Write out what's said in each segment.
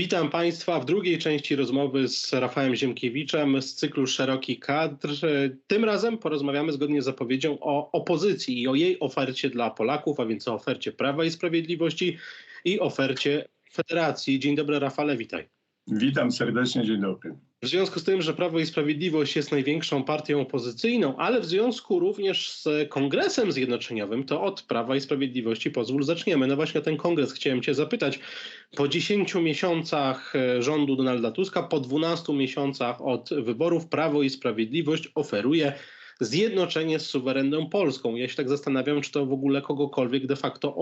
Witam Państwa w drugiej części rozmowy z Rafałem Ziemkiewiczem z cyklu Szeroki Kadr. Tym razem porozmawiamy zgodnie z zapowiedzią o opozycji i o jej ofercie dla Polaków, a więc o ofercie Prawa i Sprawiedliwości i ofercie Federacji. Dzień dobry Rafale, witaj. Witam serdecznie, dzień dobry. W związku z tym, że Prawo i Sprawiedliwość jest największą partią opozycyjną, ale w związku również z Kongresem Zjednoczeniowym, to od Prawa i Sprawiedliwości pozwól zaczniemy. No właśnie ten kongres chciałem cię zapytać. Po 10 miesiącach e, rządu Donalda Tuska, po 12 miesiącach od wyborów Prawo i Sprawiedliwość oferuje zjednoczenie z suwerenną Polską. Ja się tak zastanawiam, czy to w ogóle kogokolwiek de facto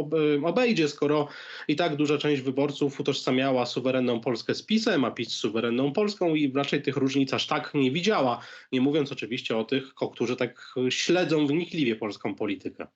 obejdzie, skoro i tak duża część wyborców utożsamiała suwerenną Polskę z PiSem, a PiS z suwerenną Polską i raczej tych różnic aż tak nie widziała. Nie mówiąc oczywiście o tych, którzy tak śledzą wnikliwie polską politykę.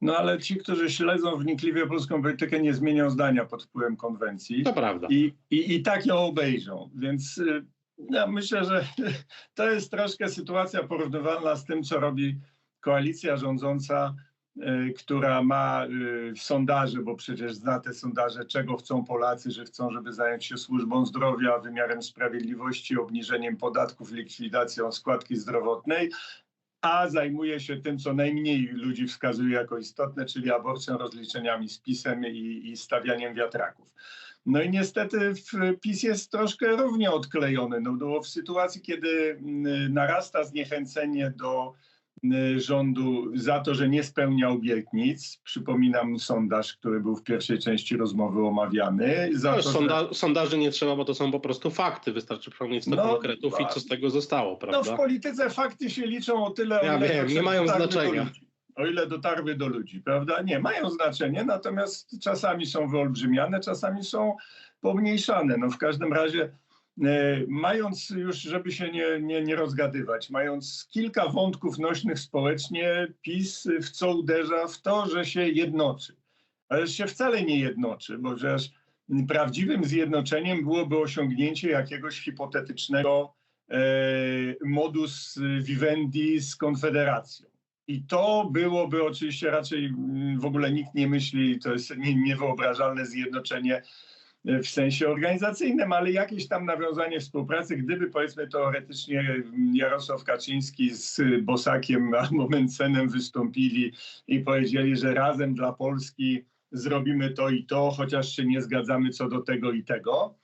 No ale ci, którzy śledzą wnikliwie polską politykę, nie zmienią zdania pod wpływem konwencji. To prawda. I, i, i tak ją obejrzą. Więc y, ja myślę, że to jest troszkę sytuacja porównywalna z tym, co robi koalicja rządząca, y, która ma y, sondaże, bo przecież zna te sondaże, czego chcą Polacy, że chcą, żeby zająć się służbą zdrowia, wymiarem sprawiedliwości, obniżeniem podatków, likwidacją składki zdrowotnej, a zajmuje się tym, co najmniej ludzi wskazuje jako istotne, czyli aborcją, rozliczeniami z PiSem i, i stawianiem wiatraków. No i niestety PiS jest troszkę równie odklejony. No bo w sytuacji, kiedy mm, narasta zniechęcenie do mm, rządu za to, że nie spełnia obietnic. Przypominam sondaż, który był w pierwszej części rozmowy omawiany. Za no, to, sonda że... Sondaży nie trzeba, bo to są po prostu fakty. Wystarczy przypomnieć 100 no, konkretów i co z tego zostało, prawda? No w polityce fakty się liczą o tyle, ja wiem, nie mają znaczenia o ile dotarły do ludzi, prawda? Nie, mają znaczenie, natomiast czasami są wyolbrzymiane, czasami są pomniejszane. No w każdym razie e, mając już, żeby się nie, nie, nie rozgadywać, mając kilka wątków nośnych społecznie, PiS w co uderza? W to, że się jednoczy. Ale się wcale nie jednoczy, bo przecież prawdziwym zjednoczeniem byłoby osiągnięcie jakiegoś hipotetycznego e, modus vivendi z Konfederacją. I to byłoby oczywiście raczej mm, w ogóle nikt nie myśli, to jest niewyobrażalne zjednoczenie e, w sensie organizacyjnym, ale jakieś tam nawiązanie współpracy, gdyby powiedzmy teoretycznie Jarosław Kaczyński z Bosakiem albo Mencenem wystąpili i powiedzieli, że razem dla Polski zrobimy to i to, chociaż się nie zgadzamy co do tego i tego,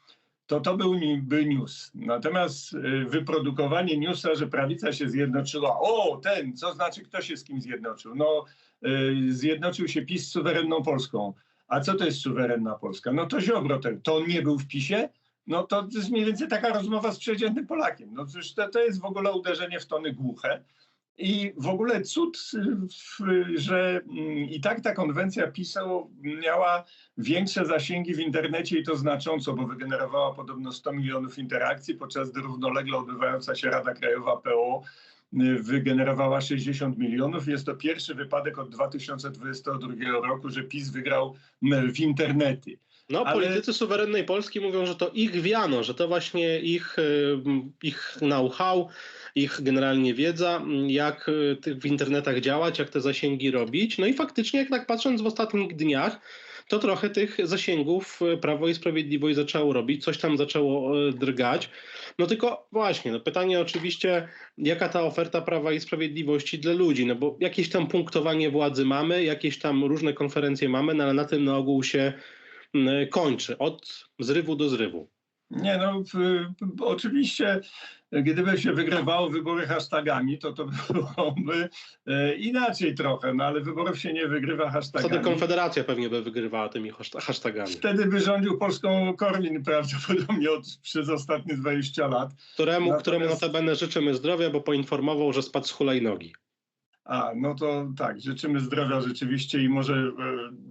to to był, był news. Natomiast y, wyprodukowanie newsa, że prawica się zjednoczyła, o ten, co znaczy kto się z kim zjednoczył? No y, zjednoczył się PiS z suwerenną Polską. A co to jest suwerenna Polska? No to Ziobro, ten, to on nie był w PiSie? No to jest mniej więcej taka rozmowa z przeciętnym Polakiem. No przecież to, to jest w ogóle uderzenie w tony głuche. I w ogóle cud, że mm, i tak ta konwencja PiSu miała większe zasięgi w internecie i to znacząco, bo wygenerowała podobno 100 milionów interakcji, podczas gdy równolegle odbywająca się Rada Krajowa PO wygenerowała 60 milionów. Jest to pierwszy wypadek od 2022 roku, że PiS wygrał w internety. No, Ale... politycy suwerennej Polski mówią, że to ich wiano, że to właśnie ich, y, ich know-how, ich generalnie wiedza, jak y, w internetach działać, jak te zasięgi robić. No i faktycznie, jak tak patrząc w ostatnich dniach, to trochę tych zasięgów y, Prawo i Sprawiedliwość zaczęło robić, coś tam zaczęło drgać. No tylko właśnie, no pytanie oczywiście, jaka ta oferta Prawa i Sprawiedliwości dla ludzi, no bo jakieś tam punktowanie władzy mamy, jakieś tam różne konferencje mamy, no ale na tym na ogół się kończy, od zrywu do zrywu. Nie, no oczywiście, gdyby się wygrywało wybory hashtagami, to to byłoby e, inaczej trochę, no ale wyborów się nie wygrywa hashtagami. Wtedy Konfederacja pewnie by wygrywała tymi hashtagami. Wtedy by rządził Polską Korwin prawdopodobnie od, przez ostatnie 20 lat. Któremu, Natomiast... któremu notabene życzymy zdrowia, bo poinformował, że spadł z hulajnogi. A, no to tak, życzymy zdrowia rzeczywiście i może e,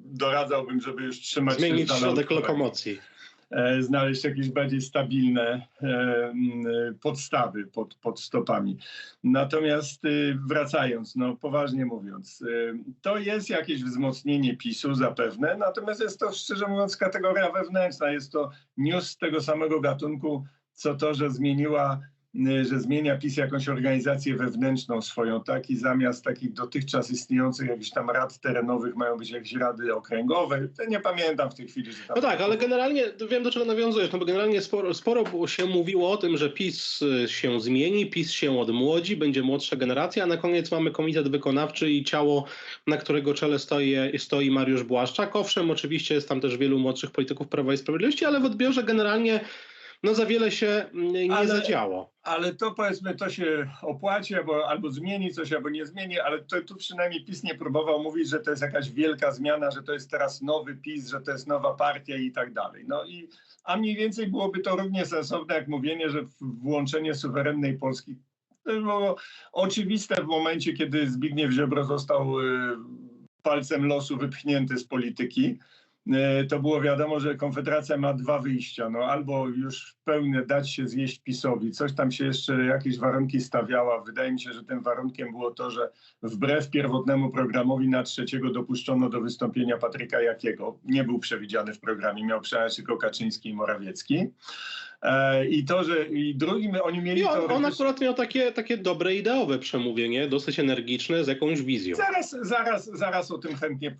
doradzałbym, żeby już trzymać Zmienić się środek lokomocji. E, znaleźć jakieś bardziej stabilne e, podstawy pod, pod stopami. Natomiast y, wracając, no poważnie mówiąc, y, to jest jakieś wzmocnienie PiSu zapewne, natomiast jest to szczerze mówiąc kategoria wewnętrzna, jest to news tego samego gatunku, co to, że zmieniła że zmienia PiS jakąś organizację wewnętrzną swoją, tak? I zamiast takich dotychczas istniejących jakichś tam rad terenowych mają być jakieś rady okręgowe. Nie pamiętam w tej chwili. Że tam... No tak, ale generalnie wiem do czego nawiązujesz, no bo generalnie sporo, sporo się mówiło o tym, że PiS y, się zmieni, PiS się odmłodzi, będzie młodsza generacja, a na koniec mamy komitet wykonawczy i ciało, na którego czele stoi, stoi Mariusz Błaszczak. Owszem, oczywiście jest tam też wielu młodszych polityków Prawa i Sprawiedliwości, ale w odbiorze generalnie no za wiele się mm, nie Ale- zadziało. Ale to powiedzmy, to się opłaci, albo, albo zmieni coś, albo nie zmieni, ale to, tu przynajmniej PiS nie próbował mówić, że to jest jakaś wielka zmiana, że to jest teraz nowy PiS, że to jest nowa partia i tak dalej. No i, a mniej więcej byłoby to równie sensowne, jak mówienie, że włączenie suwerennej Polski to było oczywiste w momencie, kiedy Zbigniew Ziobro został y, palcem losu wypchnięty z polityki. E, to było wiadomo, że Konfederacja ma dwa wyjścia. No, albo już pełne dać się zjeść PiSowi, coś tam się jeszcze, jakieś warunki stawiała. Wydaje mi się, że tym warunkiem było to, że wbrew pierwotnemu programowi na trzeciego dopuszczono do wystąpienia Patryka Jakiego. Nie był przewidziany w programie, miał przejechać tylko Kaczyński i Morawiecki. E, I to, że i drugim oni mieli I on, on teoretycznie- akurat miał takie, takie dobre, ideowe przemówienie, dosyć energiczne, z jakąś wizją. Zaraz, zaraz, zaraz o tym chętnie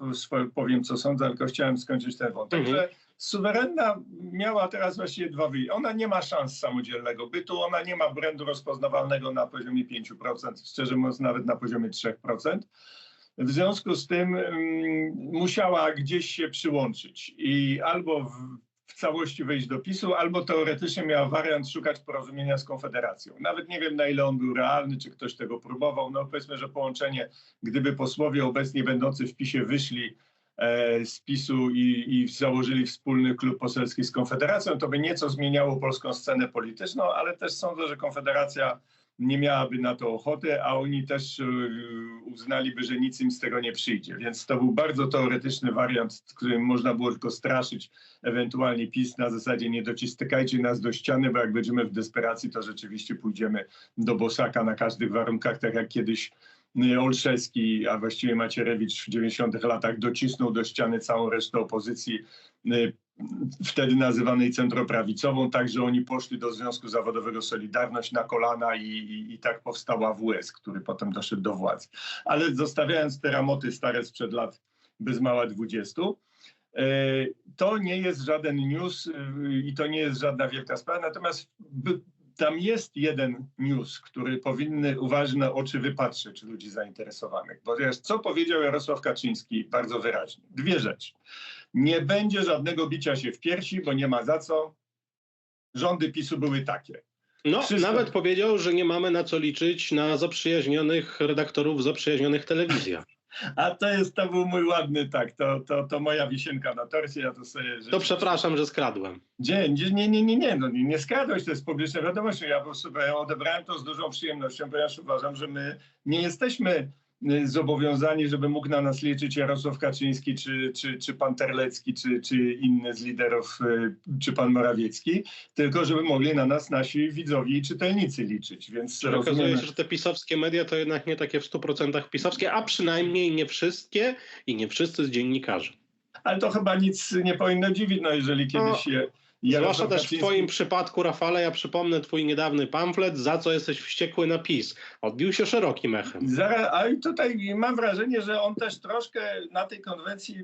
powiem, co sądzę, tylko chciałem skończyć ten wątek, Mhm. że suwerenna miała teraz właściwie dwa wyjścia. Ona nie ma szans samodzielnego bytu, ona nie ma brandu rozpoznawalnego na poziomie 5%, szczerze mówiąc nawet na poziomie 3%. W związku z tym mm, musiała gdzieś się przyłączyć i albo w, w całości wejść do PiSu, albo teoretycznie miała wariant szukać porozumienia z Konfederacją. Nawet nie wiem, na ile on był realny, czy ktoś tego próbował. No powiedzmy, że połączenie, gdyby posłowie obecnie będący w PiSie wyszli e, z PiSu i, i założyli wspólny klub poselski z Konfederacją, to by nieco zmieniało polską scenę polityczną, ale też sądzę, że Konfederacja nie miałaby na to ochoty, a oni też y, uznaliby, że nic im z tego nie przyjdzie. Więc to był bardzo teoretyczny wariant, którym można było tylko straszyć ewentualnie PiS na zasadzie nie docistkajcie nas do ściany, bo jak będziemy w desperacji, to rzeczywiście pójdziemy do Bosaka na każdych warunkach, tak jak kiedyś y, Olszewski, a właściwie Macierewicz w 90 latach docisnął do ściany całą resztę opozycji, y, wtedy nazywanej centroprawicową, tak że oni poszli do Związku Zawodowego Solidarność na kolana i, i, i tak powstała WS, który potem doszedł do władzy. Ale zostawiając te ramoty stare sprzed lat bez mała 20, e, to nie jest żaden news e, i to nie jest żadna wielka sprawa, natomiast tam jest jeden news, który powinny uważne oczy wypatrzeć ludzi zainteresowanych. Bo wiesz, co powiedział Jarosław Kaczyński bardzo wyraźnie? Dwie rzeczy. Nie będzie żadnego bicia się w piersi, bo nie ma za co. Rządy PiSu były takie. No, Wszystko. nawet powiedział, że nie mamy na co liczyć na zaprzyjaźnionych redaktorów zaprzyjaźnionych telewizjach. A to jest, to był mój ładny tak, to, to, to moja wisienka na torcie, ja to sobie... To przepraszam, że skradłem. Nie, nie, nie, nie, nie, nie, no, nie, nie skradłeś, to jest publiczna wiadomość. Ja po prostu odebrałem to z dużą przyjemnością, ponieważ uważam, że my nie jesteśmy zobowiązani, żeby mógł na nas liczyć Jarosław Kaczyński, czy, czy, czy pan Terlecki, czy, czy inny z liderów, y, czy pan Morawiecki, tylko żeby mogli na nas nasi widzowie i czytelnicy liczyć, więc Czyli okazuje się, że te pisowskie media to jednak nie takie w 100% pisowskie, a przynajmniej nie wszystkie i nie wszyscy z dziennikarzy. Ale to chyba nic nie powinno dziwić, no jeżeli kiedyś je... Zwłaszcza Jarosław też w twoim przypadku, Rafale, ja przypomnę twój niedawny pamflet, za co jesteś wściekły na PiS. Odbił się szerokim echem. Zaraz, a i tutaj mam wrażenie, że on też troszkę na tej konwencji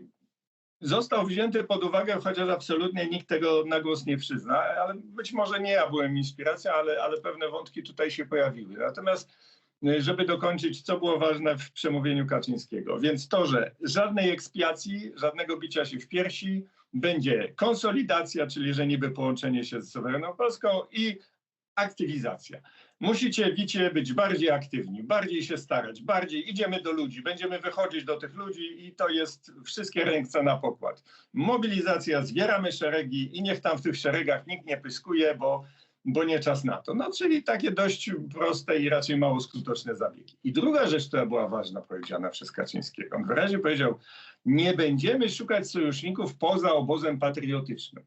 został wzięty pod uwagę, chociaż absolutnie nikt tego na głos nie przyzna, ale być może nie ja byłem inspiracją, ale, ale pewne wątki tutaj się pojawiły. Natomiast y, żeby dokończyć, co było ważne w przemówieniu Kaczyńskiego. Więc to, że żadnej ekspiacji, żadnego bicia się w piersi, będzie konsolidacja, czyli że niby połączenie się z suwerenną Polską i aktywizacja. Musicie, wicie, być bardziej aktywni, bardziej się starać, bardziej idziemy do ludzi, będziemy wychodzić do tych ludzi i to jest wszystkie ręce na pokład. Mobilizacja, zbieramy szeregi i niech tam w tych szeregach nikt nie pyskuje, bo, bo nie czas na to. No, czyli takie dość proste i raczej mało skuteczne zabiegi. I druga rzecz, która była ważna, powiedziana przez Kaczyńskiego. On wyraźnie powiedział, nie będziemy szukać sojuszników poza obozem patriotycznym.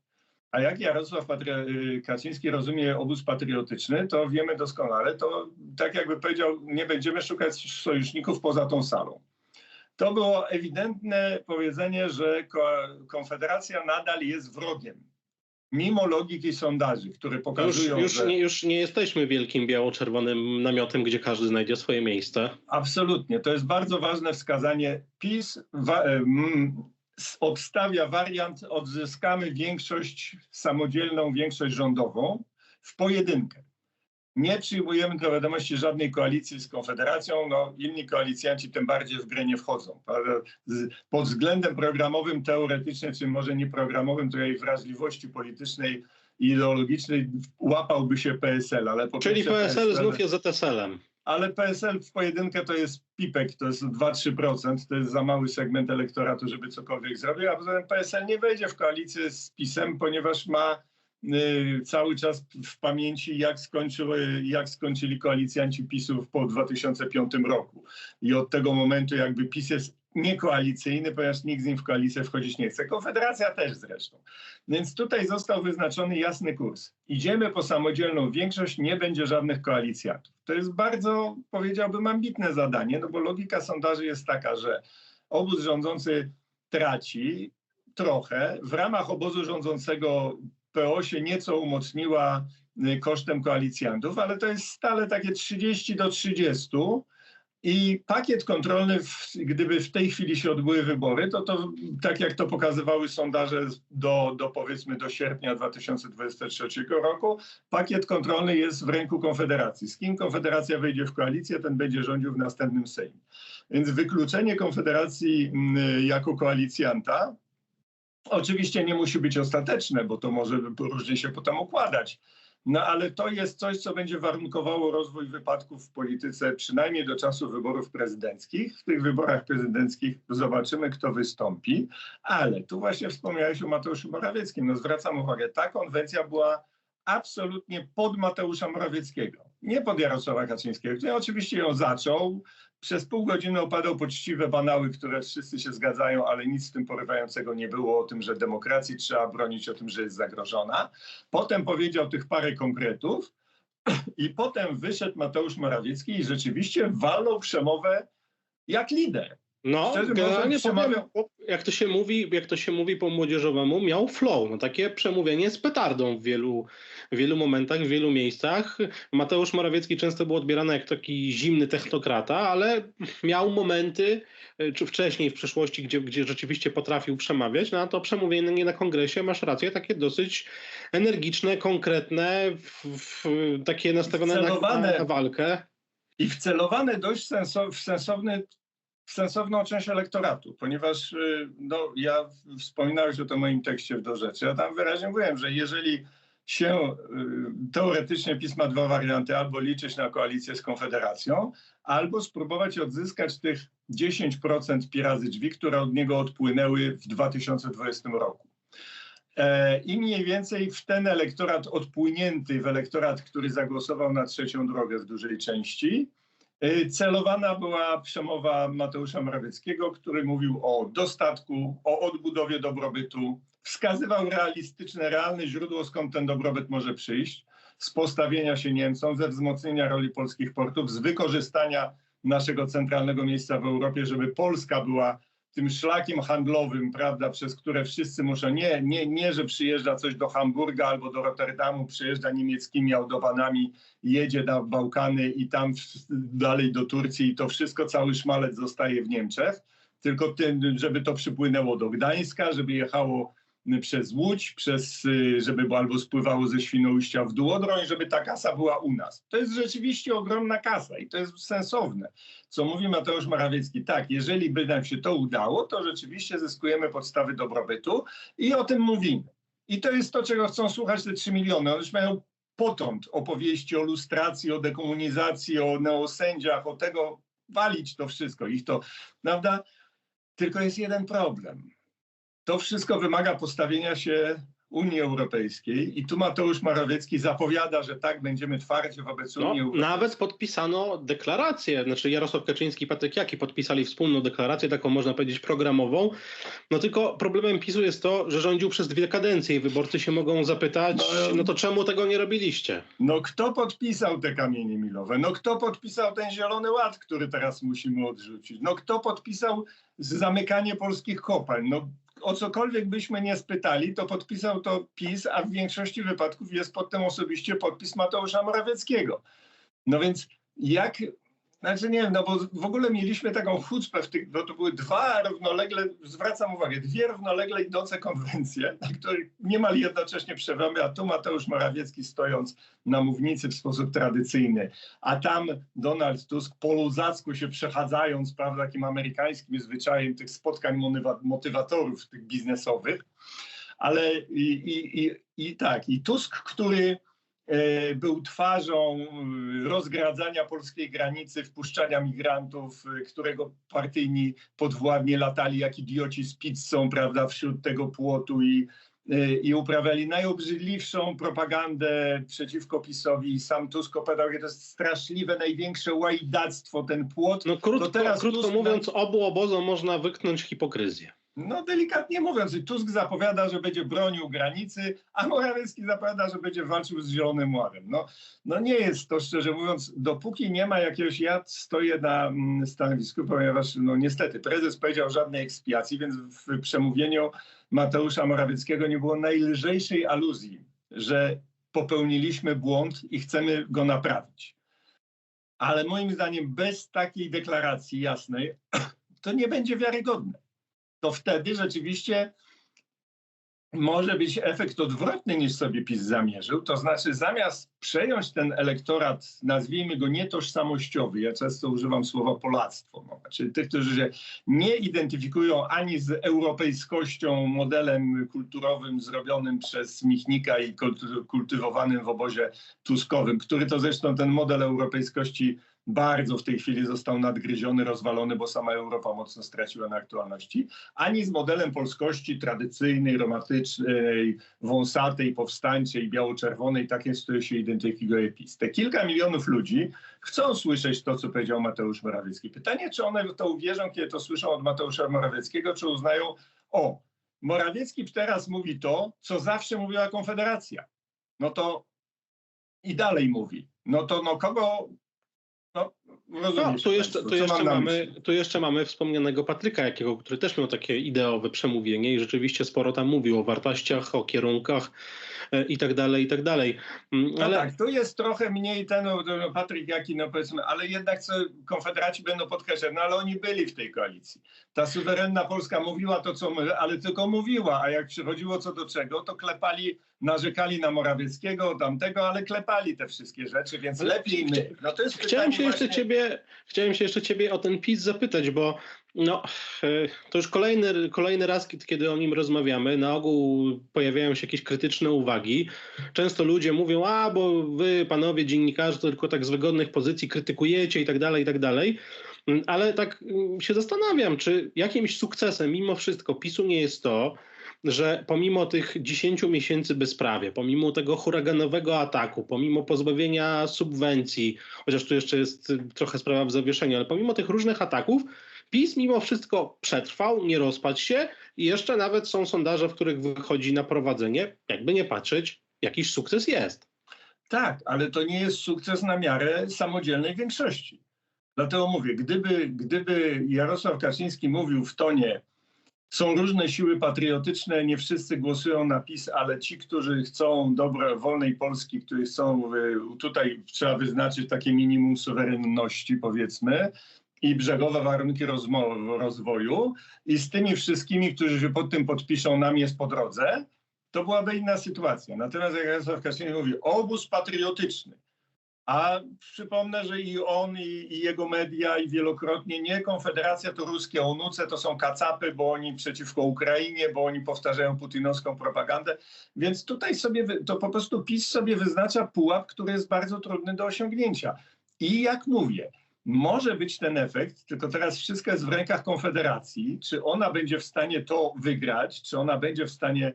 A jak Jarosław Patry- y, Kaczyński rozumie obóz patriotyczny, to wiemy doskonale, to tak jakby powiedział, nie będziemy szukać sojuszników poza tą salą. To było ewidentne powiedzenie, że ko- Konfederacja nadal jest wrogiem. Mimo logiki sondaży, które pokazują, już, już, że... nie, już nie jesteśmy wielkim biało-czerwonym namiotem, gdzie każdy znajdzie swoje miejsce. Absolutnie. To jest bardzo ważne wskazanie. PiS wa- mm, obstawia wariant, odzyskamy większość samodzielną, większość rządową w pojedynkę. Nie przyjmujemy do wiadomości żadnej koalicji z Konfederacją, no inni koalicjanci tym bardziej w grę nie wchodzą. Pod względem programowym, teoretycznym, czy może nieprogramowym, tej wrażliwości politycznej i ideologicznej łapałby się PSL, ale po Czyli PSL, PSL znów jest ZSL-em. Ale PSL w pojedynkę to jest pipek, to jest 2-3%, to jest za mały segment elektoratu, żeby cokolwiek zrobić, a poza tym PSL nie wejdzie w koalicję z PiSem, ponieważ ma cały czas w pamięci, jak, skończyły, jak skończyli koalicjanci PiSów po 2005 roku. I od tego momentu jakby PiS jest niekoalicyjny, ponieważ nikt z nim w koalicję wchodzić nie chce. Konfederacja też zresztą. Więc tutaj został wyznaczony jasny kurs. Idziemy po samodzielną większość, nie będzie żadnych koalicjantów. To jest bardzo, powiedziałbym, ambitne zadanie, no bo logika sondaży jest taka, że obóz rządzący traci trochę, w ramach obozu rządzącego PO się nieco umocniła y, kosztem koalicjantów, ale to jest stale takie 30 do 30. I pakiet kontrolny, gdyby w tej chwili się odbyły wybory, to, to tak jak to pokazywały sondaże do, do powiedzmy do sierpnia 2023 roku, pakiet kontrolny jest w ręku Konfederacji. Z kim Konfederacja wejdzie w koalicję, ten będzie rządził w następnym Sejmie. Więc wykluczenie Konfederacji mm, jako koalicjanta Oczywiście nie musi być ostateczne, bo to może różnie się potem układać. No ale to jest coś, co będzie warunkowało rozwój wypadków w polityce, przynajmniej do czasu wyborów prezydenckich. W tych wyborach prezydenckich zobaczymy, kto wystąpi. Ale tu właśnie wspomniałeś o Mateuszu Morawieckim. No zwracam uwagę, ta konwencja była absolutnie pod Mateusza Morawieckiego, nie pod Jarosława Kaczyńskiego, który oczywiście ją zaczął, przez pół godziny opadał poczciwe banały, które wszyscy się zgadzają, ale nic z tym porywającego nie było o tym, że demokracji trzeba bronić, o tym, że jest zagrożona. Potem powiedział tych parę konkretów i potem wyszedł Mateusz Morawiecki i rzeczywiście walnął przemowę jak lider. No, Szczerze generalnie przemawiał... jak to się mówi, jak to się mówi po młodzieżowemu, miał flow. No, takie przemówienie z petardą w wielu, w wielu momentach, w wielu miejscach. Mateusz Morawiecki często był odbierany jak taki zimny technokrata, ale miał momenty, e, czy wcześniej w przeszłości, gdzie, gdzie rzeczywiście potrafił przemawiać. No, a to przemówienie na kongresie, masz rację, takie dosyć energiczne, konkretne, w, w, takie nastawione na, na walkę. I wcelowane dość sensow, w sensowny sensowną część elektoratu, ponieważ y, no, ja wspominałeś o tym moim tekście w do rzeczy. Ja tam wyraźnie mówiłem, że jeżeli się y, teoretycznie PiS ma dwa warianty, albo liczyć na koalicję z Konfederacją, albo spróbować odzyskać tych 10% pi razy drzwi, które od niego odpłynęły w 2020 roku. E, I mniej więcej w ten elektorat odpłynięty, w elektorat, który zagłosował na trzecią drogę w dużej części, celowana była przemowa Mateusza Morawieckiego, który mówił o dostatku, o odbudowie dobrobytu, wskazywał realistyczne, realne źródło, skąd ten dobrobyt może przyjść, z postawienia się Niemcom, ze wzmocnienia roli polskich portów, z wykorzystania naszego centralnego miejsca w Europie, żeby Polska była tym szlakiem handlowym, prawda, przez które wszyscy muszą, nie, nie, nie, że przyjeżdża coś do Hamburga albo do Rotterdamu, przyjeżdża niemieckimi autobanami, jedzie na Bałkany i tam dalej do Turcji i to wszystko, cały szmalec zostaje w Niemczech, tylko tym, żeby to przypłynęło do Gdańska, żeby jechało przez Łódź, przez, y, żeby albo spływało ze Świnoujścia w Duodroń, żeby ta kasa była u nas. To jest rzeczywiście ogromna kasa i to jest sensowne. Co mówi Mateusz Morawiecki, tak, jeżeli by nam się to udało, to rzeczywiście zyskujemy podstawy dobrobytu i o tym mówimy. I to jest to, czego chcą słuchać te 3 miliony. One już mają potąd opowieści o lustracji, o dekomunizacji, o neosędziach, o tego walić to wszystko. Ich to, prawda? Tylko jest jeden problem to wszystko wymaga postawienia się Unii Europejskiej i tu Mateusz Morawiecki zapowiada, że tak, będziemy twardzie wobec no, Unii Europejskiej. Nawet podpisano deklarację, znaczy Jarosław Kaczyński i Patryk Jaki podpisali wspólną deklarację, taką można powiedzieć programową, no tylko problemem PiSu jest to, że rządził przez dwie kadencje i wyborcy się mogą zapytać, no, no to czemu tego nie robiliście? No kto podpisał te kamienie milowe? No kto podpisał ten Zielony Ład, który teraz musimy odrzucić? No kto podpisał zamykanie polskich kopalń? No o cokolwiek byśmy nie spytali, to podpisał to PiS, a w większości wypadków jest pod tym osobiście podpis Mateusza Morawieckiego. No więc jak znaczy nie wiem, no bo w ogóle mieliśmy taką chucpę w tych, bo to były dwa równolegle, zwracam uwagę, dwie równolegle idące konwencje, na których niemal jednocześnie przewamy, a tu Mateusz Morawiecki stojąc na mównicy w sposób tradycyjny, a tam Donald Tusk po luzacku się przechadzając, prawda, takim amerykańskim zwyczajem tych spotkań motywatorów tych biznesowych, ale i, i, i, i tak, i Tusk, który był twarzą e, rozgradzania polskiej granicy, wpuszczania migrantów, e, którego partyjni podwładnie latali jak idioci z pizzą, prawda, wśród tego płotu i, i uprawiali najobrzydliwszą propagandę przeciwko PiSowi. Sam Tusk opowiadał, że to jest straszliwe, największe łajdactwo, ten płot. No krótko, teraz krótko mówiąc, obu obozom można wyknąć hipokryzję. No delikatnie mówiąc, Tusk zapowiada, że będzie bronił granicy, a Morawiecki zapowiada, że będzie walczył z Zielonym Ładem. No, no nie jest to, szczerze mówiąc, dopóki nie ma jakiegoś, ja stoję na mm, stanowisku, ponieważ no niestety prezes powiedział żadnej ekspiacji, więc w przemówieniu Mateusza Morawieckiego nie było najlżejszej aluzji, że popełniliśmy błąd i chcemy go naprawić. Ale moim zdaniem bez takiej deklaracji jasnej to nie będzie wiarygodne to wtedy rzeczywiście może być efekt odwrotny niż sobie PiS zamierzył. To znaczy, zamiast przejąć ten elektorat, nazwijmy go nietożsamościowy, ja często używam słowa polactwo, no, czyli tych, którzy się nie identyfikują ani z europejskością, modelem kulturowym zrobionym przez Michnika i kultywowanym w obozie Tuskowym, który to zresztą ten model europejskości bardzo w tej chwili został nadgryziony, rozwalony, bo sama Europa mocno straciła na aktualności, ani z modelem polskości tradycyjnej, romantycznej, wąsatej, powstańczej, biało-czerwonej, takiej, z której się identyfikuje PiS. Te kilka milionów ludzi chcą słyszeć to, co powiedział Mateusz Morawiecki. Pytanie, czy one to uwierzą, kiedy to słyszą od Mateusza Morawieckiego, czy uznają, o, Morawiecki teraz mówi to, co zawsze mówiła Konfederacja. No to i dalej mówi. No to no kogo no, no, tu jeszcze, tu, jeszcze mamy, tu jeszcze mamy wspomnianego Patryka Jakiego, który też miał takie ideowe przemówienie i rzeczywiście sporo tam mówił o wartościach, o kierunkach i tak dalej, i tak dalej. Mm, no ale... No tak, tu jest trochę mniej ten no, Patryk Jaki, no powiedzmy, ale jednak co Konfederaci będą podkreślać, no ale oni byli w tej koalicji. Ta suwerenna Polska mówiła to, co my, ale tylko mówiła, a jak przychodziło co do czego, to klepali narzekali na Morawieckiego, tamtego, ale klepali te wszystkie rzeczy, więc lepiej my. No to jest chciałem, się jeszcze ciebie, chciałem się jeszcze ciebie o ten PiS zapytać, bo no, e, to już kolejny, kolejny raz, kiedy o nim rozmawiamy, na ogół pojawiają się jakieś krytyczne uwagi. Często ludzie mówią, a bo wy, panowie dziennikarze, to tylko tak z wygodnych pozycji krytykujecie i tak dalej, i tak dalej. Mm, ale tak mm, się zastanawiam, czy jakimś sukcesem mimo wszystko PiSu nie jest to, że pomimo tych 10 miesięcy bezprawie, pomimo tego huraganowego ataku, pomimo pozbawienia subwencji, chociaż tu jeszcze jest trochę sprawa w zawieszeniu, ale pomimo tych różnych ataków, PiS mimo wszystko przetrwał, nie rozpadł się i jeszcze nawet są sondaże, w których wychodzi na prowadzenie, jakby nie patrzeć, jakiś sukces jest. Tak, ale to nie jest sukces na miarę samodzielnej większości. Dlatego mówię, gdyby, gdyby Jarosław Kaczyński mówił w tonie są różne siły patriotyczne, nie wszyscy głosują na PiS, ale ci, którzy chcą dobra wolnej Polski, którzy chcą, tutaj trzeba wyznaczyć takie minimum suwerenności powiedzmy, i brzegowe warunki rozwoju i z tymi wszystkimi, którzy się pod tym podpiszą, nam jest po drodze, to byłaby inna sytuacja. Natomiast jak Jarosław Kaczyński mówi, obóz patriotyczny, a przypomnę, że i on, i, i, jego media, i wielokrotnie nie Konfederacja to ruskie onuce, to są kacapy, bo oni przeciwko Ukrainie, bo oni powtarzają putinowską propagandę. Więc tutaj sobie, to po prostu PiS sobie wyznacza pułap, który jest bardzo trudny do osiągnięcia. I jak mówię, może być ten efekt, tylko teraz wszystko jest w rękach Konfederacji. Czy ona będzie w stanie to wygrać, czy ona będzie w stanie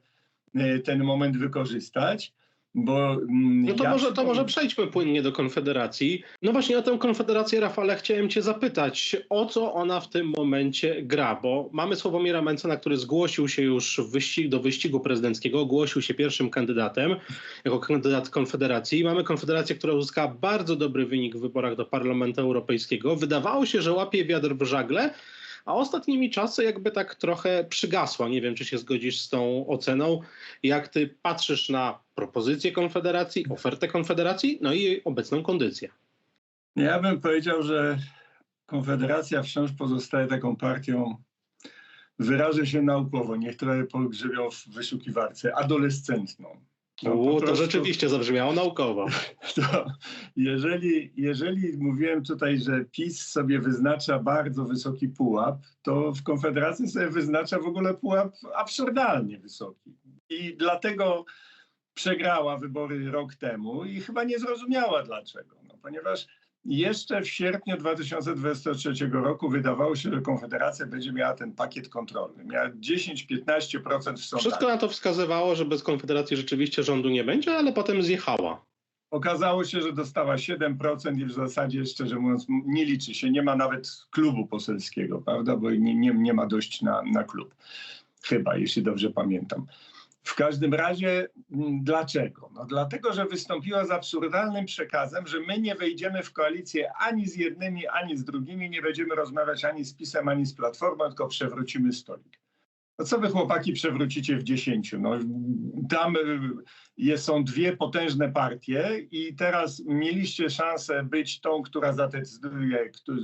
e, ten moment wykorzystać? Bo, mm, no to, ja może, to może przejdźmy płynnie do Konfederacji. No właśnie o tę Konfederację, Rafale, chciałem cię zapytać, o co ona w tym momencie gra, bo mamy Sławomira Mencena, który zgłosił się już wyścig, do wyścigu prezydenckiego, ogłosił się pierwszym kandydatem, jako kandydat Konfederacji. Mamy Konfederację, która uzyskała bardzo dobry wynik w wyborach do Parlamentu Europejskiego. Wydawało się, że łapie wiatr w żagle, a ostatnimi czasy jakby tak trochę przygasła. Nie wiem, czy się zgodzisz z tą oceną. Jak ty patrzysz na propozycję Konfederacji, ofertę Konfederacji, no i obecną kondycję? Ja bym powiedział, że Konfederacja wciąż pozostaje taką partią, wyrażę się naukowo, niech trochę pogrzebią w wyszukiwarce, adolescentną. No, U, to prostu, rzeczywiście zabrzmiało naukowo. To jeżeli, jeżeli mówiłem tutaj, że PiS sobie wyznacza bardzo wysoki pułap, to w Konfederacji sobie wyznacza w ogóle pułap absurdalnie wysoki. I dlatego przegrała wybory rok temu i chyba nie zrozumiała dlaczego. No, ponieważ jeszcze w sierpniu 2023 roku wydawało się, że Konfederacja będzie miała ten pakiet kontrolny. Miała 10-15% w sondażu. Wszystko na to wskazywało, że bez Konfederacji rzeczywiście rządu nie będzie, ale potem zjechała. Okazało się, że dostała 7% i w zasadzie, szczerze mówiąc, nie liczy się. Nie ma nawet klubu poselskiego, prawda? Bo nie, nie, nie ma dość na, na klub. Chyba, jeśli dobrze pamiętam. W każdym razie mm, dlaczego? No dlatego, że wystąpiła z absurdalnym przekazem, że my nie wejdziemy w koalicję ani z jednymi, ani z drugimi, nie będziemy rozmawiać ani z PiSem, ani z Platformą, tylko przewrócimy stolik. No co wy chłopaki przewrócicie w dziesięciu? No, tam y, są dwie potężne partie i teraz mieliście szansę być tą, która zadecyduje, która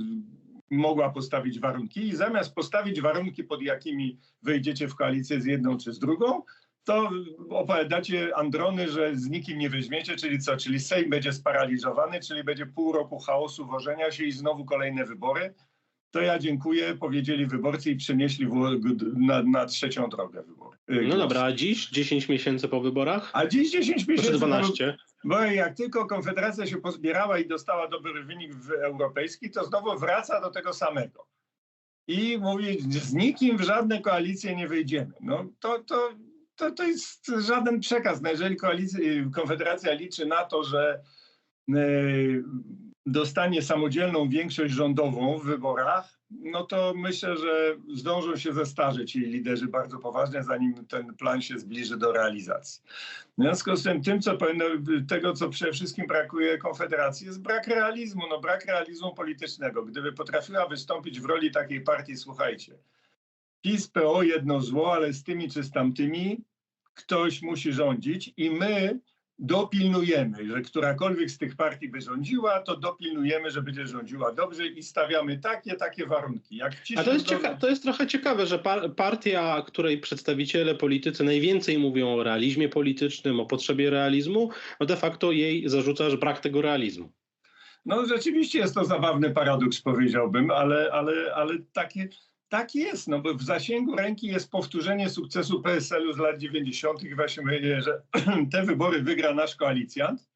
mogła postawić warunki i zamiast postawić warunki, pod jakimi wejdziecie w koalicję z jedną czy z drugą, to opowiadacie Androny, że z nikim nie weźmiecie, czyli co? Czyli Sejm będzie sparaliżowany, czyli będzie pół roku chaosu, wożenia się i znowu kolejne wybory. To ja dziękuję, powiedzieli wyborcy i przenieśli na, na trzecią drogę wybory. Y, no dobra, a dziś 10 miesięcy po wyborach? A dziś 10 miesięcy. Proszę 12. Bo jak tylko Konfederacja się pozbierała i dostała dobry wynik w europejski, to znowu wraca do tego samego. I mówi, z nikim w żadne koalicje nie wyjdziemy. No to, to to, to jest żaden przekaz. No jeżeli Konfederacja liczy na to, że e, dostanie samodzielną większość rządową w wyborach, no to myślę, że zdążą się zestarzeć jej liderzy bardzo poważnie, zanim ten plan się zbliży do realizacji. W związku z tym, tym co powinno, tego, co przede wszystkim brakuje Konfederacji, jest brak realizmu, no brak realizmu politycznego. Gdyby potrafiła wystąpić w roli takiej partii, słuchajcie, PiS, PO jedno zło, ale z tymi czy z tamtymi ktoś musi rządzić i my dopilnujemy, że którakolwiek z tych partii by rządziła, to dopilnujemy, że będzie rządziła dobrze i stawiamy takie, takie warunki. Jak A to jest, cieka- to jest trochę ciekawe, że par- partia, której przedstawiciele politycy najwięcej mówią o realizmie politycznym, o potrzebie realizmu, no de facto jej zarzucasz brak tego realizmu. No rzeczywiście jest to zabawny paradoks, powiedziałbym, ale, ale, ale takie, tak jest, no bo w zasięgu ręki jest powtórzenie sukcesu PSL-u z lat 90. i właśnie mówię, że te wybory wygra nasz koalicjant,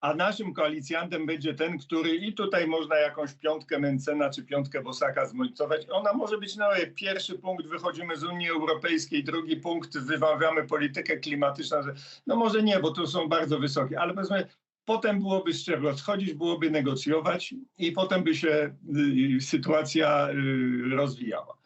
a naszym koalicjantem będzie ten, który i tutaj można jakąś piątkę Mencena czy piątkę Bosaka zmonicować. Ona może być no, pierwszy punkt, wychodzimy z Unii Europejskiej, drugi punkt, wymawiamy politykę klimatyczną. No może nie, bo to są bardzo wysokie, ale powiedzmy Potem byłoby z czego schodzić, byłoby negocjować i potem by się y, sytuacja y, rozwijała.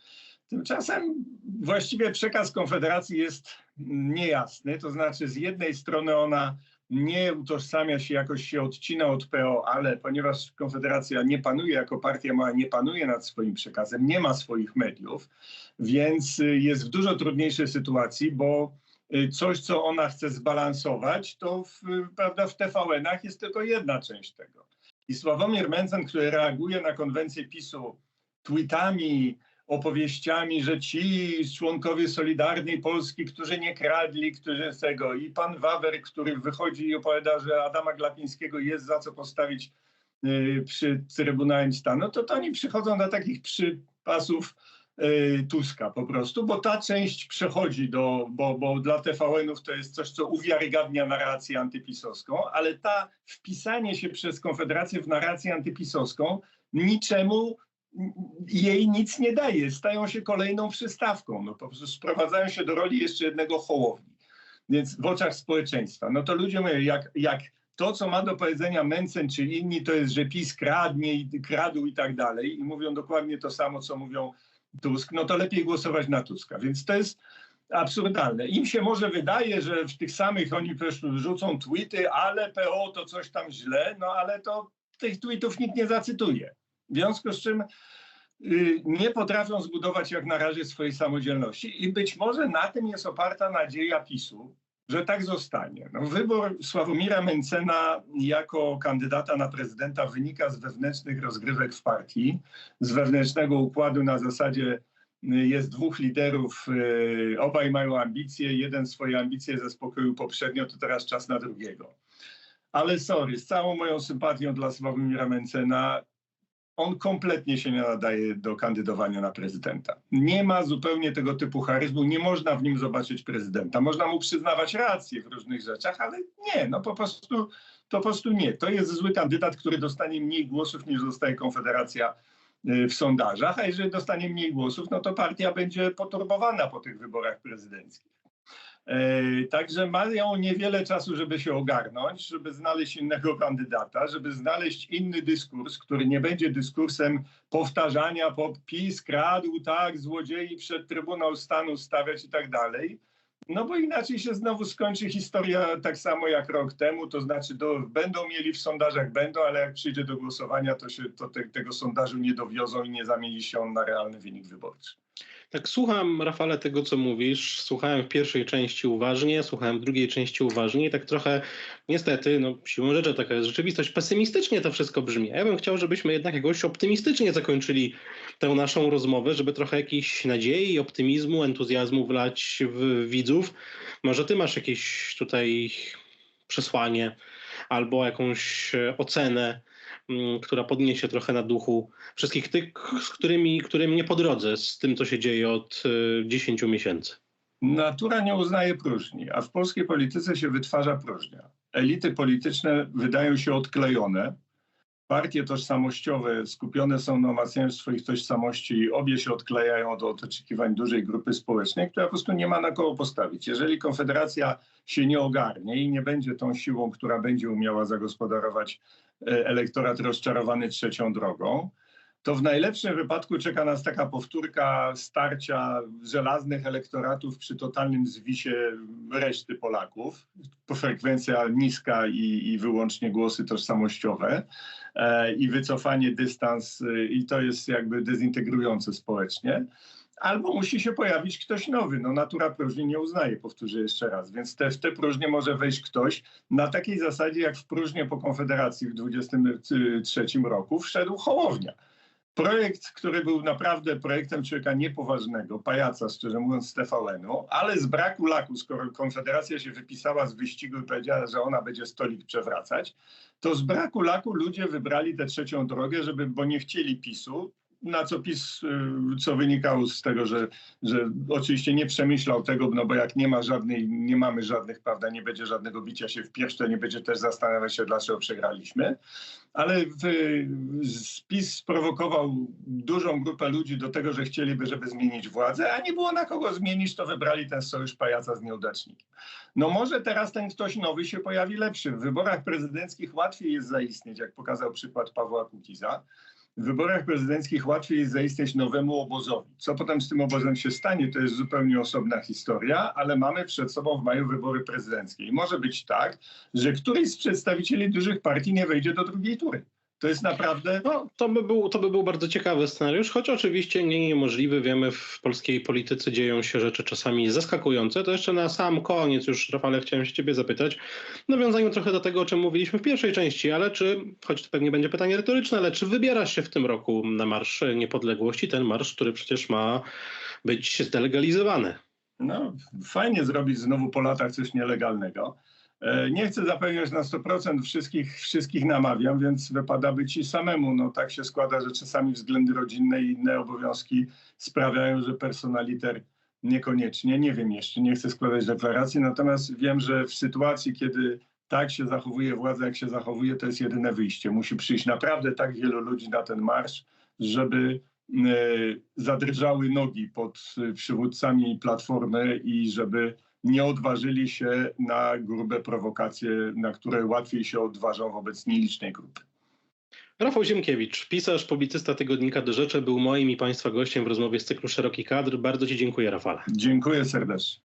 Tymczasem właściwie przekaz Konfederacji jest niejasny, to znaczy z jednej strony ona nie utożsamia się, jakoś się odcina od PO, ale ponieważ Konfederacja nie panuje jako partia mała, nie panuje nad swoim przekazem, nie ma swoich mediów, więc y, jest w dużo trudniejszej sytuacji, bo Y, coś, co ona chce zbalansować, to w, prawda, w TVN-ach jest tylko jedna część tego. I Sławomir Mencen, który reaguje na konwencję PiSu tweetami, opowieściami, że ci członkowie Solidarnej Polski, którzy nie kradli, którzy z tego, i pan Wawer, który wychodzi i opowiada, że Adama Glapińskiego jest za co postawić y, przy Trybunałem Stanu, to, to oni przychodzą do takich przypasów Y, Tuska po prostu, bo ta część przechodzi do, bo, bo dla TVN-ów to jest coś, co uwiarygadnia narrację antypisowską, ale ta wpisanie się przez Konfederację w narrację antypisowską niczemu jej nic nie daje. Stają się kolejną przystawką. No po prostu sprowadzają się do roli jeszcze jednego hołowni. Więc w oczach społeczeństwa. No to ludzie mówią, jak, jak to, co ma do powiedzenia Mencen czy inni, to jest, że PiS kradnie, kradł i tak dalej. I mówią dokładnie to samo, co mówią Tusk, no to lepiej głosować na Tuska. Więc to jest absurdalne. Im się może wydaje, że w tych samych oni rzucą tweety, ale PO to coś tam źle, no ale to tych tweetów nikt nie zacytuje. W związku z czym y, nie potrafią zbudować jak na razie swojej samodzielności i być może na tym jest oparta nadzieja PiSu, że tak zostanie. No, wybór Sławomira Mencena jako kandydata na prezydenta wynika z wewnętrznych rozgrywek w partii, z wewnętrznego układu na zasadzie jest dwóch liderów, y, obaj mają ambicje, jeden swoje ambicje zaspokoił poprzednio, to teraz czas na drugiego. Ale sorry, z całą moją sympatią dla Sławomira Mencena, on kompletnie się nie nadaje do kandydowania na prezydenta. Nie ma zupełnie tego typu charyzmu, nie można w nim zobaczyć prezydenta. Można mu przyznawać rację w różnych rzeczach, ale nie, no po prostu, to po prostu nie. To jest zły kandydat, który dostanie mniej głosów niż dostaje Konfederacja y, w sondażach, a jeżeli dostanie mniej głosów, no to partia będzie poturbowana po tych wyborach prezydenckich. E, także mają niewiele czasu, żeby się ogarnąć, żeby znaleźć innego kandydata, żeby znaleźć inny dyskurs, który nie będzie dyskursem powtarzania, po PiS kradł, tak, złodziei przed Trybunał Stanu stawiać i tak dalej. No bo inaczej się znowu skończy historia tak samo jak rok temu, to znaczy do, będą mieli w sondażach, będą, ale jak przyjdzie do głosowania, to, się, to te, tego sondażu nie dowiozą i nie zamieni się on na realny wynik wyborczy. Tak słucham, Rafale, tego, co mówisz. Słuchałem w pierwszej części uważnie, słuchałem w drugiej części uważnie i tak trochę, niestety, no siłą rzeczy taka jest rzeczywistość, pesymistycznie to wszystko brzmi. Ja bym chciał, żebyśmy jednak jakoś optymistycznie zakończyli tę naszą rozmowę, żeby trochę jakiejś nadziei, optymizmu, entuzjazmu wlać w widzów. Może ty masz jakieś tutaj przesłanie albo jakąś ocenę Mm, która podniesie trochę na duchu wszystkich tych, z którymi, którym nie po drodze z tym, co się dzieje od 10 y, miesięcy. Natura nie uznaje próżni, a w polskiej polityce się wytwarza próżnia. Elity polityczne wydają się odklejone, partie tożsamościowe skupione są na umacnianiu swoich tożsamości i obie się odklejają od, od oczekiwań dużej grupy społecznej, która po prostu nie ma na kogo postawić. Jeżeli Konfederacja się nie ogarnie i nie będzie tą siłą, która będzie umiała zagospodarować E, elektorat rozczarowany trzecią drogą, to w najlepszym wypadku czeka nas taka powtórka starcia żelaznych elektoratów przy totalnym zwisie reszty Polaków. Frekwencja niska i, i wyłącznie głosy tożsamościowe e, i wycofanie, dystans, e, i to jest jakby dezintegrujące społecznie albo musi się pojawić ktoś nowy. No natura próżni nie uznaje, powtórzę jeszcze raz. Więc te, w te próżnie może wejść ktoś na takiej zasadzie, jak w próżnię po Konfederacji w 1923 roku wszedł Hołownia. Projekt, który był naprawdę projektem człowieka niepoważnego, pajaca, szczerze mówiąc, z TVN-u, ale z braku laku, skoro Konfederacja się wypisała z wyścigu i powiedziała, że ona będzie stolik przewracać, to z braku laku ludzie wybrali tę trzecią drogę, żeby, bo nie chcieli PiSu, na co PiS, y, co wynikało z tego, że, że oczywiście nie przemyślał tego, no bo jak nie ma żadnej, nie mamy żadnych, prawda, nie będzie żadnego bicia się w pierś, to nie będzie też zastanawiać się, dlaczego przegraliśmy. Ale w, PiS sprowokował dużą grupę ludzi do tego, że chcieliby, żeby zmienić władzę, a nie było na kogo zmienić, to wybrali ten sojusz pajaca z nieudacznikiem. No może teraz ten ktoś nowy się pojawi lepszy. W wyborach prezydenckich łatwiej jest zaistnieć, jak pokazał przykład Pawła Kukiza w wyborach prezydenckich łatwiej jest zaistnieć nowemu obozowi. Co potem z tym obozem się stanie, to jest zupełnie osobna historia, ale mamy przed sobą w maju wybory prezydenckie. I może być tak, że któryś z przedstawicieli dużych partii nie wejdzie do drugiej tury. To jest naprawdę. No, to, by był, to by był bardzo ciekawy scenariusz, choć oczywiście nie niemożliwy. Wiemy, w polskiej polityce dzieją się rzeczy czasami zaskakujące. To jeszcze na sam koniec, już Rafale, chciałem się Ciebie zapytać. Nawiązaniu trochę do tego, o czym mówiliśmy w pierwszej części, ale czy, choć to pewnie będzie pytanie retoryczne, ale czy wybierasz się w tym roku na Marsz Niepodległości, ten marsz, który przecież ma być zdelegalizowany? No, fajnie zrobić znowu po latach coś nielegalnego. E, nie chcę zapewniać na 100%, wszystkich, wszystkich namawiam, więc wypada być i samemu. No tak się składa, że czasami względy rodzinne i inne obowiązki sprawiają, że personaliter niekoniecznie. Nie wiem jeszcze, nie chcę składać deklaracji, natomiast wiem, że w sytuacji, kiedy tak się zachowuje władza, jak się zachowuje, to jest jedyne wyjście. Musi przyjść naprawdę tak wielu ludzi na ten marsz, żeby e, zadrżały nogi pod przywódcami Platformy i żeby nie odważyli się na grube prowokacje, na które łatwiej się odważą wobec nielicznej grupy. Rafał Ziemkiewicz, pisarz, publicysta tygodnika Do Rzeczy, był moim i Państwa gościem w rozmowie z cyklu Szeroki Kadr. Bardzo Ci dziękuję, Rafale. Dziękuję serdecznie.